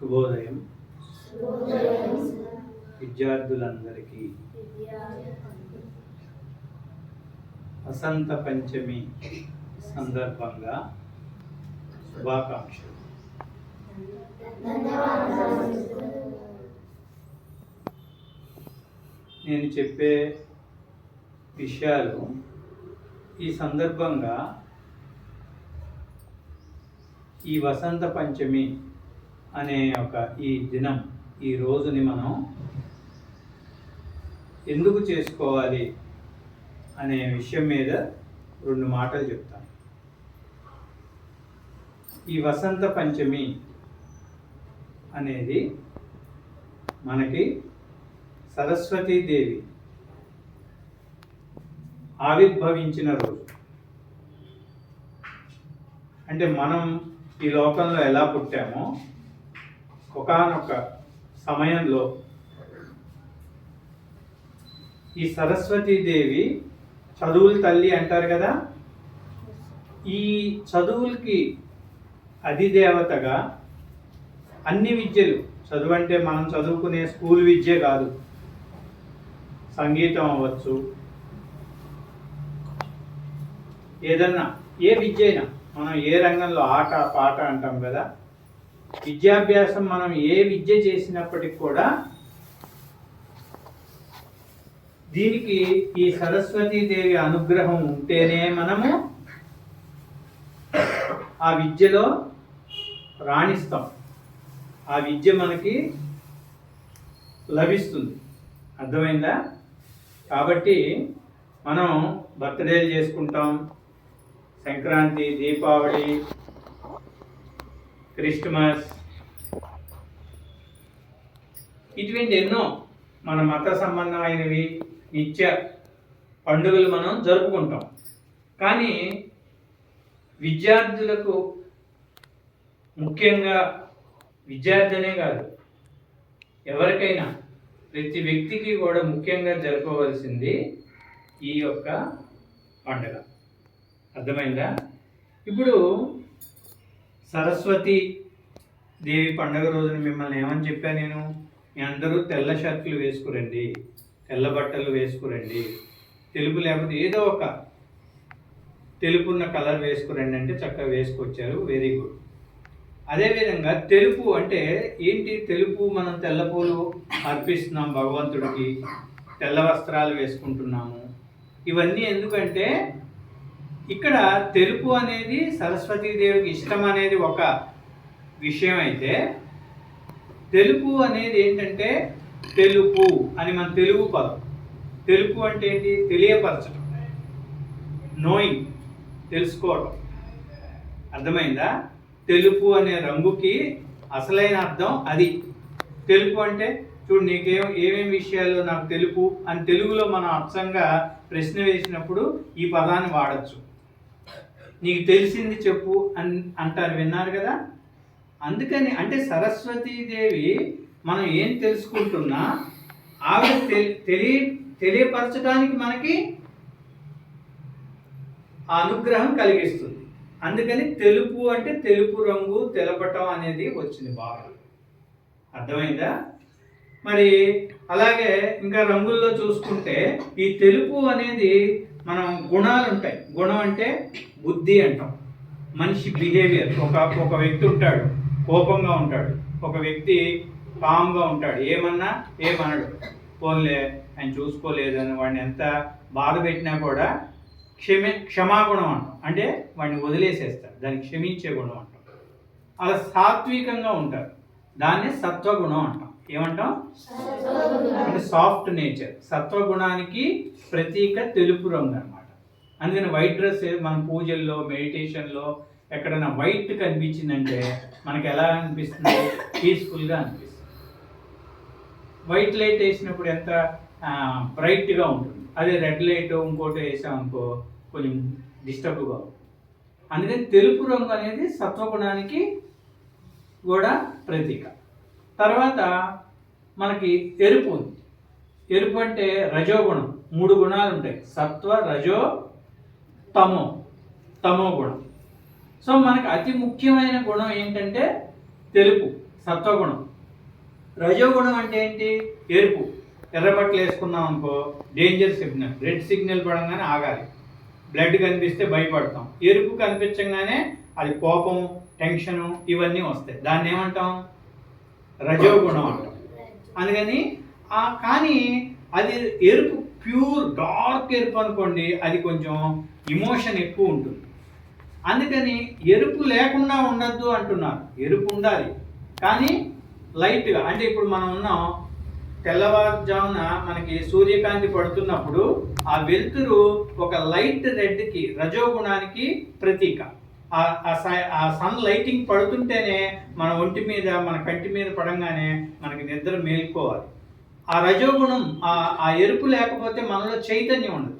శుభోదయం. విద్యార్థులందరికీ వసంత పంచమి సందర్భంగా శుభాకాంక్షలు. నేను చెప్పే విషయాలు ఈ సందర్భంగా ఈ వసంత పంచమి అనే ఒక ఈ దినం ఈ రోజుని మనం ఎందుకు చేసుకోవాలి అనే విషయం మీద రెండు మాటలు చెప్తాను. ఈ వసంత పంచమి అనేది మనకి సరస్వతీదేవి ఆవిర్భవించిన రోజు. అంటే మనం ఈ లోకంలో ఎలా పుట్టామో ఒకానొక సమయంలో ఈ సరస్వతీదేవి చదువుల తల్లి అంటారు కదా? ఈ చదువులకి అధిదేవతగా అన్ని విద్యలు చదువు అంటే మనం చదువుకునే స్కూల్ విద్య కాదు. సంగీతం అవ్వచ్చు. ఏదన్నా ఏ విద్య అయినా మనం ఏ రంగంలో ఆట పాట అంటాం కదా? విద్యాభ్యాసం మనం ఏ విద్య చేసినప్పటికి కూడా దీనికి ఈ సరస్వతీదేవి అనుగ్రహం ఉంటేనే మనము ఆ విద్యలో రాణిస్తాం. ఆ విద్య మనకి లభిస్తుంది. అర్థమైందా? కాబట్టి మనం బర్త్డేలు చేసుకుంటాం. సంక్రాంతి దీపావళి క్రిస్టమస్. ఇటువంటి ఎన్నో మన మత సంబంధమైనవి నిత్య పండుగలు మనం జరుపుకుంటాం. కానీ విద్యార్థులకు ముఖ్యంగా విద్యార్థినే కాదు ఎవరికైనా ప్రతి వ్యక్తికి కూడా ముఖ్యంగా జరపవలసింది ఈ యొక్క పండుగ. అర్థమైందా? ఇప్పుడు సరస్వతి దేవి పండుగ రోజున మిమ్మల్ని ఏమని చెప్పా నేను? మీ అందరూ తెల్ల షర్ట్లు వేసుకురండి తెల్ల బట్టలు వేసుకురండి తెలుపు లేకపోతే ఏదో ఒక తెలుపున్న కలర్ వేసుకురండి అంటే చక్కగా వేసుకొచ్చారు. వెరీ గుడ్ అదేవిధంగా తెలుపు అంటే ఏంటి? తెలుపు మనం తెల్ల పూలు అర్పిస్తున్నాం భగవంతుడికి తెల్ల వస్త్రాలు వేసుకుంటున్నాము. ఇవన్నీ ఎందుకంటే ఇక్కడ తెలుపు అనేది సరస్వతీదేవికి ఇష్టం అనేది ఒక విషయం అయితే తెలుపు అనేది ఏంటంటే తెలుపు అని మన తెలుగు పదం. తెలుపు అంటే ఏంటి? తెలియపరచడం నోయింగ్ తెలుసుకోవడం అర్థమైందా? తెలుపు అనే రంగుకి అసలైన అర్థం అది. తెలుపు అంటే చూడు నీకేం ఏమేమి విషయాలు నాకు తెలుపు అని తెలుగులో మనం అర్థంగా ప్రశ్న వేసినప్పుడు ఈ పదాన్ని వాడచ్చు. నీకు తెలిసింది చెప్పు అని అంటారు విన్నారు కదా? అందుకని అంటే సరస్వతీదేవి మనం ఏం తెలుసుకుంటున్నా ఆవిడ తెలి- తెలియ తెలియపరచడానికి మనకి అనుగ్రహం కలిగిస్తుంది. అందుకని తెలుపు అంటే తెలుపు రంగు తెలపటం అనేది వచ్చింది బాగా. అర్థమైందా? మరి అలాగే ఇంకా రంగుల్లో చూసుకుంటే ఈ తెలుపు అనేది మనం గుణాలు ఉంటాయి. గుణం అంటే బుద్ధి అంటాం. మనిషి బిహేవియర్ ఒక ఒక వ్యక్తి ఉంటాడు కోపంగా ఉంటాడు. ఒక వ్యక్తి కామ్గా ఉంటాడు. ఏమన్నా ఏమనడు. పోన్లే ఆయన చూసుకోలేదని వాడిని ఎంత బాధ పెట్టినా కూడా క్షమే క్షమాగుణం అంటాం. అంటే వాడిని వదిలేసేస్తాడు దాన్ని క్షమించే గుణం అంటాం. అలా సాత్వికంగా ఉంటారు. దాన్ని సత్వగుణం అంటాం. ఏమంటాం? అంటే సాఫ్ట్ నేచర్ సత్వగుణానికి ప్రతీక తెలుపు రంగు అనమాట అందుకని వైట్ డ్రెస్ మన పూజల్లో మెడిటేషన్లో ఎక్కడైనా వైట్ కనిపించిందంటే మనకి ఎలా అనిపిస్తుంది? పీస్ఫుల్గా అనిపిస్తుంది. వైట్ లైట్ వేసినప్పుడు ఎంత బ్రైట్గా ఉంటుంది. అదే రెడ్ లైట్ ఇంకోటి వేసామనుకో కొంచెం డిస్టర్బ్గా ఉంటుంది. అందుకని తెలుపు రంగు అనేది సత్వగుణానికి కూడా ప్రతీక. తర్వాత మనకి ఎరుపు ఉంది. ఎరుపు అంటే రజోగుణం. మూడు గుణాలు ఉంటాయి. సత్వ రజో తమో. తమో గుణం. సో మనకి అతి ముఖ్యమైన గుణం ఏంటంటే తెలుపు సత్వగుణం. రజోగుణం అంటే ఏంటి? ఎరుపు. ఎర్రబట్టలు వేసుకున్నాం అనుకో డేంజర్ సిగ్నల్ రెడ్ సిగ్నల్ పడంగానే ఆగాలి. బ్లడ్ కనిపిస్తే భయపడతాం. ఎరుపు కనిపించగానే అది కోపం టెన్షను ఇవన్నీ వస్తాయి. దాన్ని ఏమంటాం? రజోగుణం అంటాం. అందుకని ఆ కానీ అది ఎరుపు ప్యూర్ డార్క్ ఎరుపు అనుకోండి అది కొంచెం ఇమోషన్ ఎక్కువ ఉంటుంది. అందుకని ఎరుపు లేకుండా ఉండద్దు అంటున్నారు. ఎరుపు ఉండాలి. కానీ లైట్గా అంటే ఇప్పుడు మనం ఉన్నాం తెల్లవారుజామున మనకి సూర్యకాంతి పడుతున్నప్పుడు ఆ వెలుతురు ఒక లైట్ రెడ్కి రజోగుణానికి ప్రతీక. ఆ- ఆ సై- ఆ సన్ లైటింగ్ పడుతుంటేనే మన ఒంటి మీద మన కంటి మీద పడంగానే మనకి నిద్ర మేల్కోవాలి. ఆ రజోగుణం ఆ ఎరుపు లేకపోతే మనలో చైతన్యం ఉండదు.